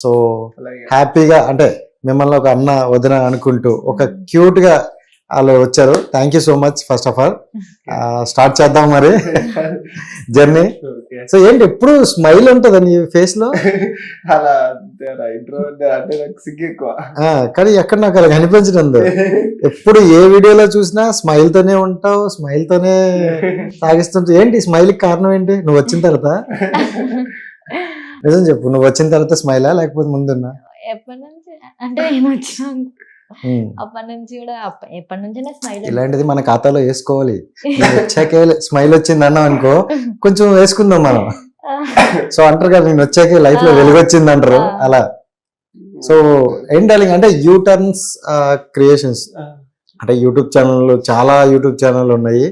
So హ్యాపీగా అంటే మిమ్మల్ని ఒక అన్న వదిన అనుకుంటూ ఒక క్యూట్గా వాళ్ళు వచ్చారు. Thank you so much first of all start చేద్దాం మరి. జర్నీ సో ఏంటి ఎప్పుడు స్మైల్ ఉంటుందా నీ ఫేస్లో అలా కానీ ఎక్కడ నాకు అలా కనిపించడం. ఎప్పుడు ఏ వీడియోలో చూసినా స్మైల్ తోనే ఉంటావు స్మైల్ తోనే సాగిస్తుంటావు ఏంటి స్మైల్కి కారణం ఏంటి? నువ్వు వచ్చిన తర్వాత? నిజం చెప్పు. నువ్వు వచ్చిన తర్వాత స్మైలా లేకపోతే ముందున్నా? ఎప్పటి నుంచి? అంటే నేను వచ్చిన ఉమ్. అప్పటి నుంచి కూడా అప్ప- ఎప్పటి నుంచైనా స్మైల్ ఇలాంటిది మన ఖాతాలో వేసుకోవాలి. వచ్చాకే స్మైల్ వచ్చింది అన్నావు అనుకో కొంచెం వేసుకుందాం మనం. సో అంటారు కదా నేను వచ్చాకే లైఫ్లో ఆ. వెలుగు వచ్చింది అంటారు. అలా. సో ఏం డార్లింగ్ అంటే యూ టర్న్స్ క్రియేషన్స్ అంటే యూట్యూబ్ ఛానల్ చాలా యూట్యూబ్ ఛానల్ ఉన్నాయి.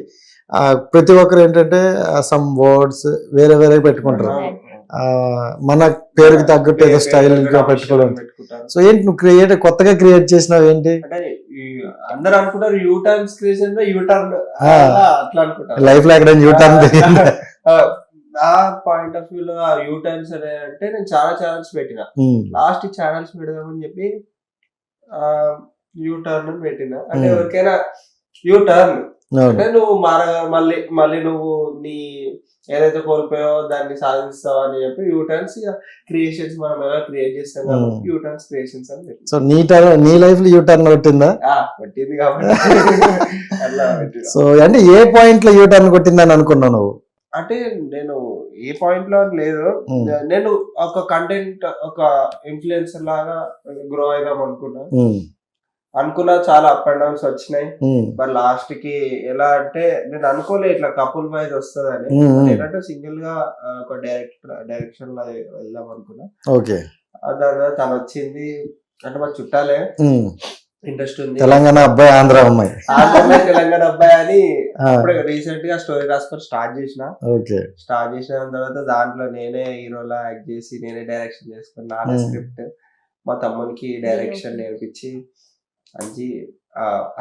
ప్రతి ఒక్కరు ఏంటంటే సమ్ వర్డ్స్ వేరే వేరే పెట్టుకుంటారు. మన పేరుకి తగ్గట్టు ఏదో స్టైల్గా పెట్టుకోవడం. సో ఏంటి నువ్వు క్రియేట్ కొత్తగా క్రియేట్ చేసినావు ఏంటి? అందరూ అనుకుంటారు U turn creation U turn. అట్లా అనుకుంటారు. లైఫ్లో ఎక్కడ యూ టర్న్ నా పాయింట్ ఆఫ్ వ్యూ లో యూ టర్న్స్ అనే అంటే నేను చాలా ఛానల్స్ పెట్టిన. లాస్ట్ ఛానల్స్ పెడదామని చెప్పి యూ టర్న్ పెట్టిన. అంటే Hmm. ఎవరికైనా యూ టర్న్ అంటే నువ్వు మళ్ళీ మళ్ళీ నువ్వు నీ ఏదైతే కోల్పోయావో దాన్ని సాధిస్తావు అని చెప్పి యూ టర్న్స్ క్రియేషన్స్ మనం ఎలా క్రియేట్ చేస్తాం కాబట్టి Hmm. యూ టర్న్స్ క్రియేషన్స్ అని. సో నీ టర్న్ నీ లైఫ్లో యూ టర్న్ కొట్టిందా ఆ, పట్టింది కాబట్టి. సో అంటే ఏ పాయింట్లో యూ టర్న్ కొట్టిందని అనుకున్నావు నువ్వు అంటే నేను ఏ పాయింట్లో లేదు Hmm. నేను ఒక కంటెంట్ ఒక ఇన్ఫ్లుయెన్సర్ లాగా గ్రో అయిదాం అనుకున్నా ఉమ్, అనుకున్నా చాలా అప్ అండ్ డౌన్స్ వచ్చినాయి. మరి లాస్ట్కి ఎలా అంటే నేను అనుకోలే ఇట్లా కపుల్ వైజ్ వస్తుందని. ఏంటంటే సింగిల్గా ఒక డైరెక్ట్ డైరెక్షన్లో వెళ్దాం అనుకున్నా. ఓకే. దాని తను వచ్చింది. అంటే మా చుట్టాలే. ఇంట్రెస్ట్ ఉంది. తెలంగాణ అబ్బాయి ఆంధ్ర అమ్మాయి. ఆంధ్రలో తెలంగాణ అబ్బాయి అని అప్పుడే రీసెంట్గా స్టోరీ రాసుకొని స్టార్ట్ చేసిన. ఓకే. స్టార్ట్ చేసిన తర్వాత దాంట్లో నేనే హీరోలా యాక్ట్ చేసి నేనే డైరెక్షన్ చేసుకుని నానే Hmm. స్క్రిప్ట్ మా తమ్మునికి డైరెక్షన్ నేర్పించి మంచి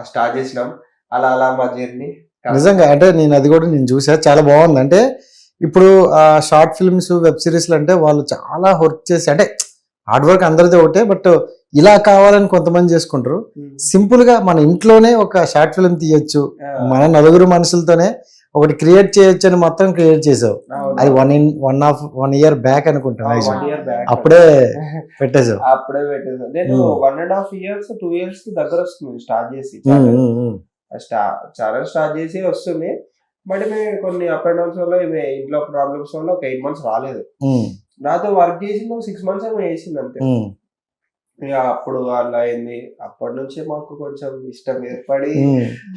స్టార్ట్ చేసినాం. అలా అలా మా జర్నీ నిజంగా అంటే నేను అది కూడా నేను చూసా చాలా బాగుంది. అంటే ఇప్పుడు ఆ షార్ట్ ఫిల్మ్స్ వెబ్ సిరీస్లు అంటే వాళ్ళు చాలా వర్క్ చేసి అంటే హార్డ్ వర్క్ అందరిది ఒకటే బట్ ఇలా కావాలని కొంతమంది చేసుకుంటారు. సింపుల్గా మన ఇంట్లోనే ఒక షార్ట్ ఫిల్మ్ తీయొచ్చు. మన నలుగురు మనుషులతోనే ఒకటి క్రియేట్ చేయొచ్చు అని మొత్తం క్రియేట్ చేసావు. అది one in one of one year back అనుకుంటా. maximum. వన్ ఇయర్ బ్యాక్ అప్పుడే పెట్టేసావు. అప్పుడే నేను Hmm. One and half years two ఇయర్స్కి దగ్గర వస్తుంది స్టార్ట్ చేసి. ఉమ్, ఉమ్, ఉమ్. ఛానల్ స్టార్ట్ చేసి వస్తుంది. బట్ మేము కొన్ని అప్ అండ్ డౌన్స్ వల్ల ఇంట్లో ప్రాబ్లమ్స్ వల్ల ఒక ఎయిట్ మంత్స్ రాలేదు. నాతో వర్క్ చేసింది ఒక సిక్స్ మంత్స్ ఏమో చేసింది అంతే. ఇక అప్పుడు అలా అయింది. అప్పటి నుంచి మాకు కొంచెం ఇష్టం ఏర్పడి.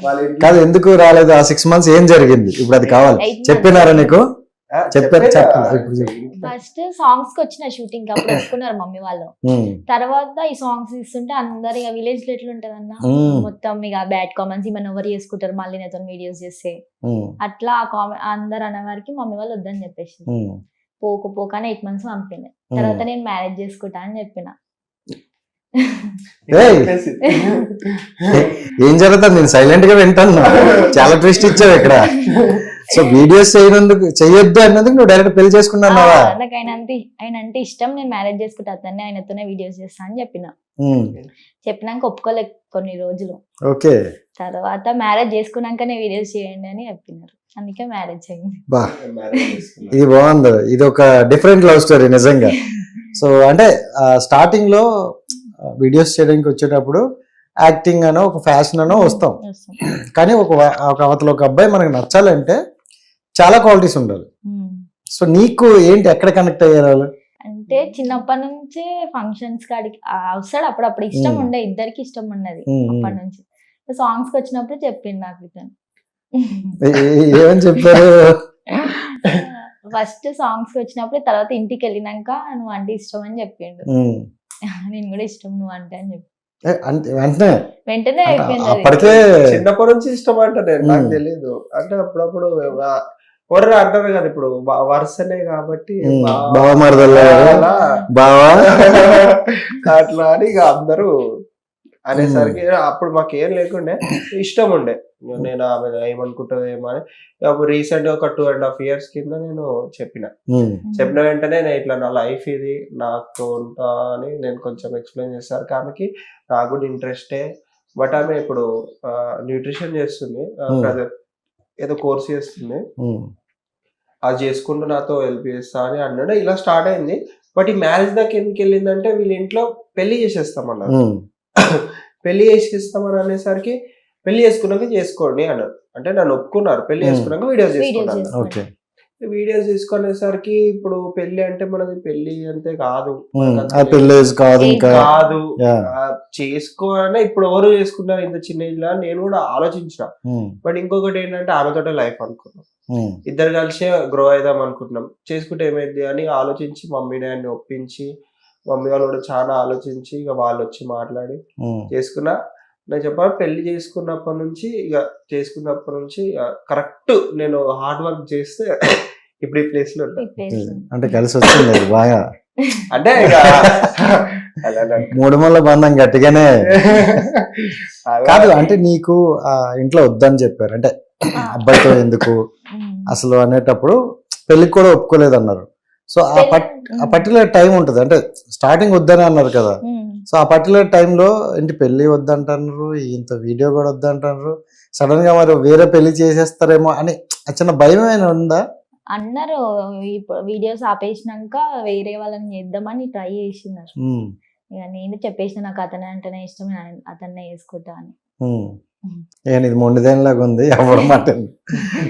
వాళ్ళ ఇంట్లో కాదు ఎందుకు రాలేదు? ఆ సిక్స్ మంత్స్ ఏం జరిగింది? ఇప్పుడు అది కావాలి. చెప్పినారా నీకు? ఆ, చెప్పారు? చెప్పారు. ఫస్ట్ సాంగ్స్కి వచ్చిన షూటింగ్ అప్పుడు ఒప్పుకున్నారు మమ్మీ వాళ్ళు. తర్వాత ఈ సాంగ్స్ ఇస్తుంటే అందరు ఇక విలేజ్లో ఎట్లా ఉంటది అన్న మొత్తం ఇక బ్యాడ్ కామెంట్స్ మన ఎవరు చేసుకుంటారు మళ్ళీ నాతో వీడియోస్ చేస్తే? అట్లా ఆ అందరు అనేవారికి మమ్మీ వాళ్ళు వద్దని చెప్పేసి పోకు పోకు అని ఎయిట్ మంత్స్ పంపింది. తర్వాత నేను మ్యారేజ్ చేసుకుంటా అని చెప్పిన. ఏం జరుగుతుంది? నేను సైలెంట్గా వింటాను చాలా ట్విస్ట్ ఇచ్చావు ఇక్కడ. సో వీడియోస్ చేయనందుకు చెయ్యొద్దు అన్నందుకు నువ్వు డైరెక్ట్ పెళ్ళి చేసుకున్నావా నాకు ఆయన అంటే ఆయన అంటే ఇష్టం. నేను మ్యారేజ్ చేసుకుంటా అతన్ని ఆయనతోనే వీడియోస్ చేస్తా అని చెప్పిన. చెప్పినాక ఒప్పుకోలేదు కొన్ని రోజులు. ఓకే. తర్వాత మ్యారేజ్ చేసుకున్నాకనే వీడియోస్ చేయండి అని చెప్పినారు. అందుకే మ్యారేజ్ అయింది. బా. మ్యారేజ్ చేసుకున్నా. ఇది బాగుంది. ఇది ఒక డిఫరెంట్ లవ్ స్టోరీ నిజంగా. సో అంటే స్టార్టింగ్లో వీడియోస్ చేయడానికి వచ్చేటప్పుడు యాక్టింగ్ అనో ఒక ఫ్యాషన్ అనో వస్తాం. కానీ ఒక ఒక అవతల ఒక అబ్బాయి మనకు నచ్చాలంటే చాలా క్వాలిటీస్ ఉండాలి ఉమ్. సో నీకు ఏంటి ఎక్కడ కనెక్ట్ అయ్యారు వాళ్ళు అంటే చిన్నప్పటి నుంచే ఫంక్షన్స్ కాడికి వస్తాడు అప్పుడప్పుడు ఇష్టం ఉమ్. ఉండే ఇద్దరికి ఇష్టం ఉన్నది ఉమ్. అప్పటి నుంచి సాంగ్స్కి వచ్చినప్పుడు చెప్పిండు నాకు ఇతను ఏమని చెప్పారు ఫస్ట్ సాంగ్స్ వచ్చినప్పుడు తర్వాత ఇంటికి వెళ్ళినాక నువ్వు అంటే ఇష్టం అని చెప్పిండు. నేను కూడా ఇష్టం నువ్వు అంటే అని చెప్పి. వెంటనే? వెంటనే అంటే అయిపోయింది అది. అప్పటికే చిన్నప్పటి నుంచి ఇష్టం అంట నేను నాకు. తెలియదు అంటే అప్పుడప్పుడు ఎవరు అంటారు కదా ఇప్పుడు వరుసనే కాబట్టి బావ మరదల్లా అలా. బావా? అట్లా అని ఇక అందరూ అనేసరికి అప్పుడు మాకు ఏం లేకుండే ఇష్టం ఉండే నేను ఆమె ఏమనుకుంటుందో ఏమో అని రీసెంట్ ఒక టూ అండ్ హాఫ్ ఇయర్స్ కింద నేను చెప్పిన. చెప్పిన వెంటనే నేను ఇట్లా నా లైఫ్ ఇది నాకు ఉంటా అని నేను కొంచెం ఎక్స్ప్లెయిన్ చేస్తారు ఆమెకి నాకు కూడా ఇంట్రెస్టే. బట్ ఆమె ఇప్పుడు న్యూట్రిషన్ చేస్తుంది. ఏదో కోర్స్ చేస్తుంది. అది చేసుకుంటూ నాతో హెల్ప్ చేస్తా అని అన్నాడు. ఇలా స్టార్ట్ అయింది. బట్ ఈ మ్యారేజ్ దాకా ఎందుకు వెళ్ళిందంటే వీళ్ళ ఇంట్లో పెళ్ళి చేసేస్తామన్నారు. పెళ్ళి చేసేస్తామని అనేసరికి పెళ్ళి చేసుకున్నాక చేసుకోండి అన్నారు. అంటే నన్ను ఒప్పుకున్నారు. పెళ్ళి. చేసుకున్నాక వీడియోస్ వీడియో చేసుకున్నాను ఓకే. వీడియోస్ తీసుకునేసరికి ఇప్పుడు పెళ్ళి అంటే మనది పెళ్ళి అంతే కాదు. పెళ్ళి కాదు కాదు. చేసుకోవాలన్నా ఇప్పుడు ఎవరు చేసుకున్నారు ఇంత చిన్న ఏజ్లో అని నేను కూడా ఆలోచించిన. బట్ ఇంకొకటి ఏంటంటే ఆమెతోటే లైఫ్ అనుకున్నాం. ఇద్దరు కలిసి గ్రో అయిదాం అనుకుంటున్నాం. చేసుకుంటే ఏమైంది అని ఆలోచించి మమ్మీ డాడీని ఒప్పించి మమ్మీ వాళ్ళు కూడా చాలా ఆలోచించి ఇక వాళ్ళు వచ్చి మాట్లాడి చేసుకున్నా. నేను చెప్పాను పెళ్ళి చేసుకున్నప్పటి నుంచి ఇక చేసుకున్నప్పటి నుంచి కరెక్ట్ నేను హార్డ్ వర్క్ చేస్తే ఇప్పుడు ఈ ప్లేస్లో. అంటే కలిసి వచ్చింది బాగా. అంటే మూడు ముళ్ళ బంధం గట్టిగానే. కాదు అంటే నీకు ఆ ఇంట్లో వద్దని చెప్పారు. అంటే అబ్బాయితో ఎందుకు? అసలు అనేటప్పుడు పెళ్ళికి కూడా ఒప్పుకోలేదు అన్నారు సో ఆ పట్ ఆ పర్టికులర్ టైం ఉంటుంది. అంటే స్టార్టింగ్ వద్దని అన్నారు కదా. సో ఆ పర్టికులర్ టైంలో ఏంటి పెళ్ళి వద్దంటున్నారు ఇంత వీడియో కూడా వద్దంటున్నారు సడన్గా మరి వేరే పెళ్ళి చేసేస్తారేమో అని చిన్న భయం ఏమైనా ఉందా? అన్నారు. వీడియోస్ ఆపేసినాక వేరే వాళ్ళని చేద్దామని ట్రై చేసినారు. ఉమ్, ఇక నేను చెప్పేసిన నాకు అతనే అంటేనే ఇష్టం నేను అతన్నే వేసుకుంటా అని. ఉమ్. ఏం ఇది మొండిదేనిలాగా ఉంది ఎవరు మాట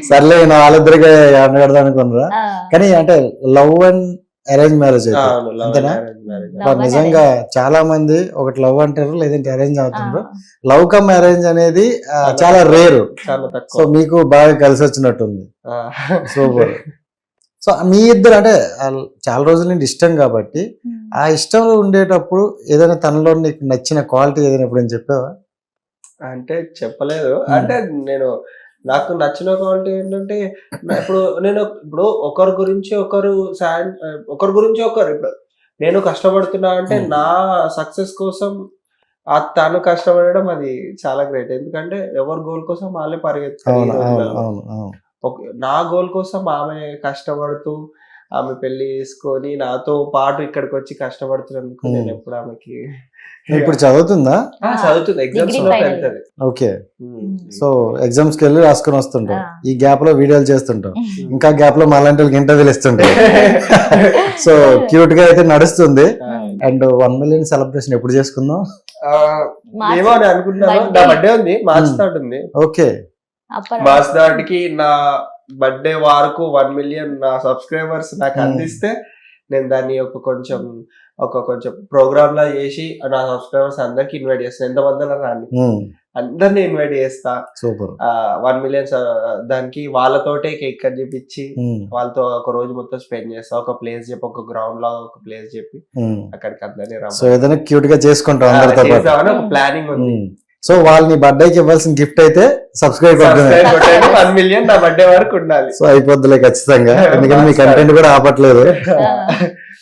సర్లే నా వాళ్ళిద్దరికి అనగడదాం అనుకున్నారా కానీ అంటే లవ్ అండ్ అరేంజ్ మ్యారేజ్ అంతేనా? నిజంగా చాలా మంది ఒకటి లవ్ అంటారు లేదంటే అరేంజ్ అవుతుండ్రు. లవ్ కమ్ అరేంజ్ అనేది చాలా రేరు. చాలా సో మీకు బాగా కలిసి వచ్చినట్టుంది. సూపర్. సో మీ ఇద్దరు అంటే చాలా రోజుల నుండి ఇష్టం కాబట్టి. ఆ ఇష్టంలో ఉండేటప్పుడు ఏదైనా తనలో నీకు నచ్చిన క్వాలిటీ ఏదైనా ఎప్పుడైనా చెప్పావా? అంటే చెప్పలేదు. అంటే నేను నాకు నచ్చిన క్వాలిటీ ఏంటంటే ఇప్పుడు నేను ఇప్పుడు ఒకరి గురించి ఒకరు సాడ్ ఒకరి గురించి ఒకరు ఇప్పుడు నేను కష్టపడుతున్నా అంటే. నా సక్సెస్ కోసం ఆ తను కష్టపడడం అది చాలా గ్రేట్. ఎందుకంటే ఎవరి గోల్ కోసం వాళ్ళే పరిగెత్తారు నా గోల్ కోసం ఆమె కష్టపడుతూ ఆమె పెళ్ళి చేసుకొని నాతో పాటు ఇక్కడికి వచ్చి కష్టపడుతున్నందుకు. నేను ఎప్పుడు ఆమెకి ఇప్పుడు చదువుతుందా? ఆ, చదువుతుంది. ఎగ్జామ్స్. వెళ్తుంది. ఓకే. సో ఎగ్జామ్స్కి వెళ్ళి రాసుకొని వస్తుంటాం. ఈ గ్యాప్లో వీడియోలు చేస్తుంటాం. ఇంకా గ్యాప్లో మాలాంటి వాళ్ళకి ఇంటర్వ్యూలు ఇస్తుంటాం. సో క్యూట్గా అయితే నడుస్తుంది. అండ్ వన్ మిలియన్ సెలబ్రేషన్ ఎప్పుడు చేసుకుందాం? ఏమో అని అనుకుంటున్నాను. నా బర్త్డే ఉంది. మార్చ్. థర్డ్ ఉంది. ఓకే. మార్చ్ థర్డ్కి నా బర్త్డే వరకు వన్ మిలియన్ నా సబ్స్క్రైబర్స్ నాకు. అందిస్తే నేను దాన్ని ఒక కొంచెం ఒక కొంచెం ప్రోగ్రామ్ లా చేసి నా సబ్స్క్రైబర్స్ అందరికి ఇన్వైట్ చేస్తాను ఎంత మంది రాని అందరిని ఇన్వైట్ చేస్తా. సూపర్. వన్ మిలియన్ దానికి వాళ్ళతోటే కేక్ కట్ చేపించి వాళ్ళతో ఒక రోజు మొత్తం స్పెండ్ చేస్తా. ఒక ప్లేస్ చెప్పి ఒక గ్రౌండ్లో ఒక ప్లేస్ చెప్పి అక్కడికి అందరినీ సో ఏదైనా క్యూట్గా చేసుకుంటాం అందరితో పాటు చేద్దామని ఒక ప్లానింగ్ ఉంది. సో వాళ్ళని బర్త్డేకి ఇవ్వాల్సిన గిఫ్ట్ అయితే సబ్స్క్రైబ్ వన్ మిలియన్ నా బర్త్డే వరకు ఉండాలి. సో అయిపోద్దిలే ఖచ్చితంగా. ఎందుకంటే మీ కంటెంట్ కూడా ఆపట్లేదు.